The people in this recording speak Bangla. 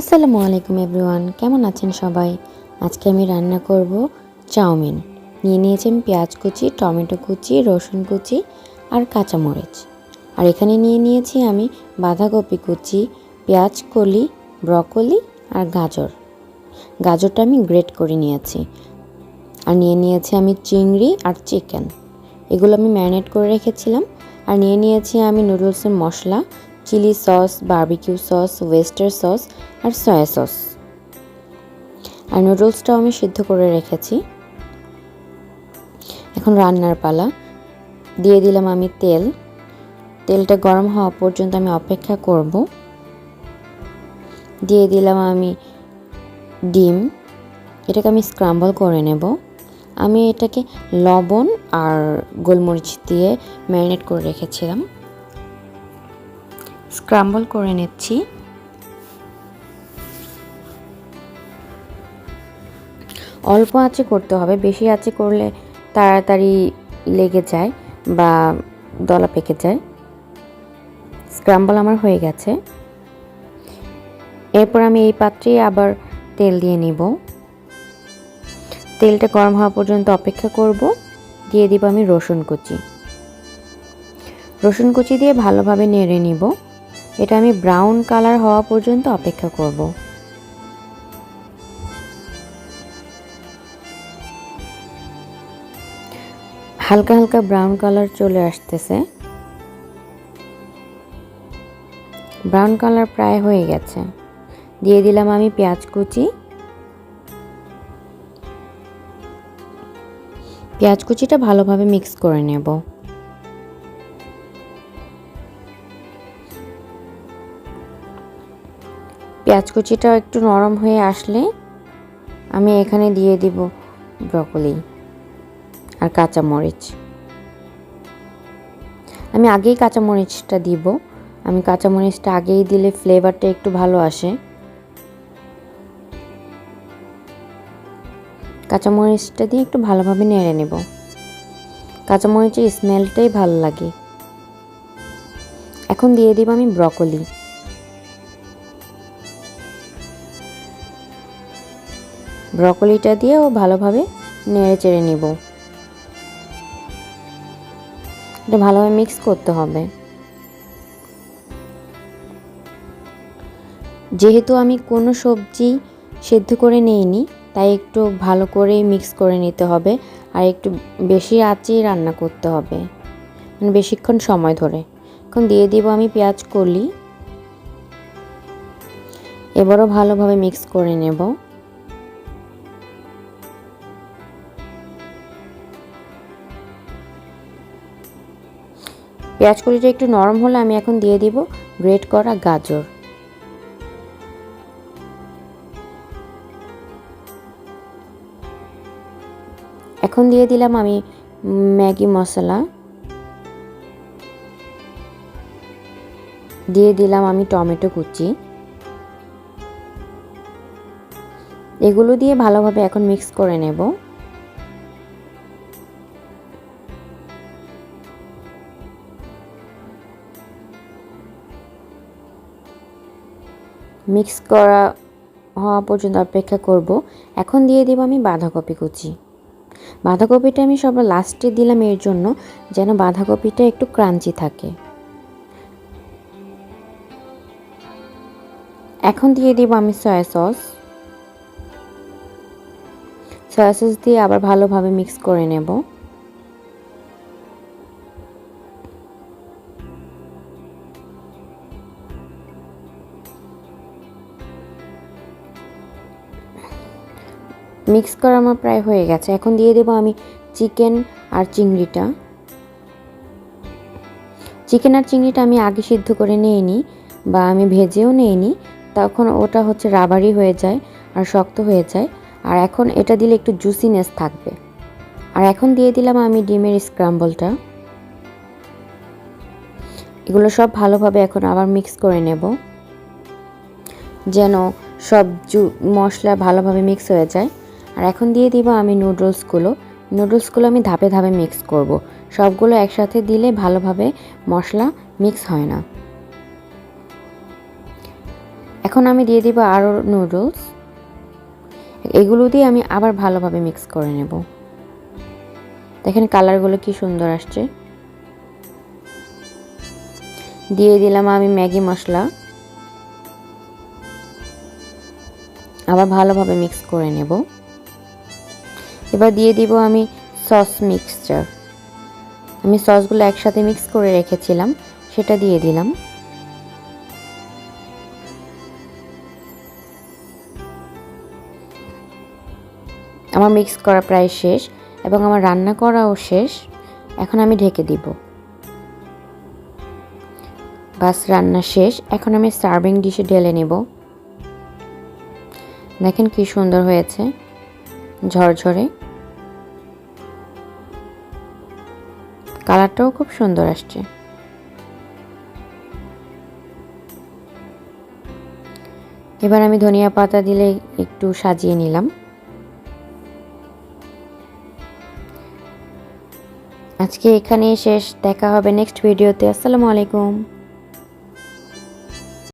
আসসালামু আলাইকুম এভরিওয়ান, কেমন আছেন সবাই? আজকে আমি রান্না করব চাউমিন। নিয়ে নিয়েছি আমি পেঁয়াজ কুচি, টমেটো কুচি, রসুন কুচি আর কাঁচামরিচ। আর এখানে নিয়ে নিয়েছি আমি বাঁধাকপি কুচি, পেঁয়াজ কলি, ব্রকলি আর গাজর। গাজরটা আমি গ্রেট করে নিয়েছি। আর নিয়ে নিয়েছি আমি চিংড়ি আর চিকেন। এগুলো আমি ম্যারিনেট করে রেখেছিলাম। আর নিয়ে নিয়েছি আমি নুডলসের মশলা chilli sauce barbecue sauce oyster sauce আর সয়া সস আর নুডলসটাও আমি সিদ্ধ করে রেখেছি। এখন রান্নার পালা। দিয়ে দিলাম আমি তেল। তেলটা গরম হওয়া পর্যন্ত আমি অপেক্ষা করব। দিয়ে দিলাম আমি ডিম। এটাকে আমি স্ক্রাম্বল করে নেব। আমি এটাকে লবণ আর গোলমরিচ দিয়ে ম্যারিনেট করে রেখেছিলাম। স্ক্রাম্বল করে নিচ্ছি। অল্প আঁচে করতে হবে, বেশি আঁচে করলে তাড়াতাড়ি লেগে যায় বা দলা পেকে যায়। স্ক্রাম্বল আমার হয়ে গেছে। এরপর আমি এই পাত্রে আবার তেল দিয়ে নিব। তেলটা গরম হওয়া পর্যন্ত অপেক্ষা করব। দিয়ে দিব আমি রসুন কুচি। রসুন কুচি দিয়ে ভালোভাবে নেড়ে নিব। এটা আমি ব্রাউন কালার হওয়া পর্যন্ত অপেক্ষা করব। হালকা হালকা ব্রাউন কালার চলে আসতেছে। ব্রাউন কালার প্রায় হয়ে গেছে। দিয়ে দিলাম আমি পেঁয়াজ কুচি। পেঁয়াজ কুচিটা ভালোভাবে মিক্স করে নেব। পেঁয়াজ কুচিটা একটু নরম হয়ে আসলে আমি এখানে দিয়ে দিব ব্রকলি আর কাঁচামরিচ। আমি আগেই কাঁচামরিচটা দিব। আমি কাঁচামরিচটা আগেই দিলে ফ্লেভারটা একটু ভালো আসে। কাঁচামরিচটা দিয়ে একটু ভালোভাবে নেড়ে নেব। কাঁচামরিচের স্মেলটাই ভালো লাগে। এখন দিয়ে দিব আমি ব্রকলি। ব্রকলিটা দিয়েও ভালোভাবে নেড়ে চেড়ে নিব। এটা ভালোভাবে মিক্স করতে হবে। যেহেতু আমি কোনো সবজি সেদ্ধ করে নেইনি, তাই একটু ভালো করে মিক্স করে নিতে হবে আর একটু বেশি আঁচেই রান্না করতে হবে। মানে বেশিক্ষণ সময় ধরে। এখন দিয়ে দিব আমি পেঁয়াজ কলি। এবারও ভালোভাবে মিক্স করে নেব। পেঁয়াজ কলিটা একটু নরম হলে আমি এখন দিয়ে দিব গ্রেট করা গাজর। এখন দিয়ে দিলাম আমি ম্যাগি মশলা। দিয়ে দিলাম আমি টমেটো কুচি। এগুলো দিয়ে ভালোভাবে এখন মিক্স করে নেব। মিক্স করা হওয়া পর্যন্ত অপেক্ষা করব। এখন দিয়ে দেব আমি বাঁধাকপি কুচি। বাঁধাকপিটা আমি সবার লাস্টে দিলাম এর জন্য, যেন বাঁধাকপিটা একটু ক্রাঞ্চি থাকে। এখন দিয়ে দিব আমি সয়া সস সয়া সস দিয়ে আবার ভালোভাবে মিক্স করে নেব। মিক্স করা আমার প্রায় হয়ে গেছে। এখন দিয়ে দেবো আমি চিকেন আর চিংড়িটা। চিকেন আর চিংড়িটা আমি আগে সিদ্ধ করে নিয়ে নিই বা আমি ভেজেও নিয়ে নিই তখন ওটা হচ্ছে রাবারি হয়ে যায় আর শক্ত হয়ে যায়। আর এখন এটা দিলে একটু জুসিনেস থাকবে। আর এখন দিয়ে দিলাম আমি ডিমের স্ক্রাম্বলটা এগুলো সব ভালোভাবে এখন আবার মিক্স করে নেব। যেন সব জু মশলা ভালোভাবে মিক্স হয়ে যায়। আর এখন দিয়ে দিব আমি নুডলসগুলো। নুডলসগুলো আমি ধাপে ধাপে মিক্স করব। সবগুলো একসাথে দিলে ভালোভাবে মশলা মিক্স হয় না। এখন আমি দিয়ে দিব আরও নুডলস। এগুলো দিয়ে আমি আবার ভালোভাবে মিক্স করে নেব। দেখেন কালারগুলো কি সুন্দর আসছে। দিয়ে দিলাম আমি ম্যাগি মশলা। আবার ভালোভাবে মিক্স করে নেব। এবার দিয়ে দিব আমি সস মিক্সচার আমি সসগুলো একসাথে মিক্স করে রেখেছিলাম, সেটা দিয়ে দিলাম। আমার মিক্স করা প্রায় শেষ এবং আমার রান্না করাও শেষ। এখন আমি ঢেকে দিব। বাস, রান্না শেষ। এখন আমি সার্ভিং ডিশে ঢেলে নেব। দেখেন কি সুন্দর হয়েছে, ঝরঝরে। কালারটাও খুব সুন্দর আসছে। এবার আমি ধনিয়া পাতা দিলে একটু সাজিয়ে নিলাম। আজকে এখানেই শেষ, দেখা হবে নেক্সট ভিডিওতে। আসসালামু আলাইকুম।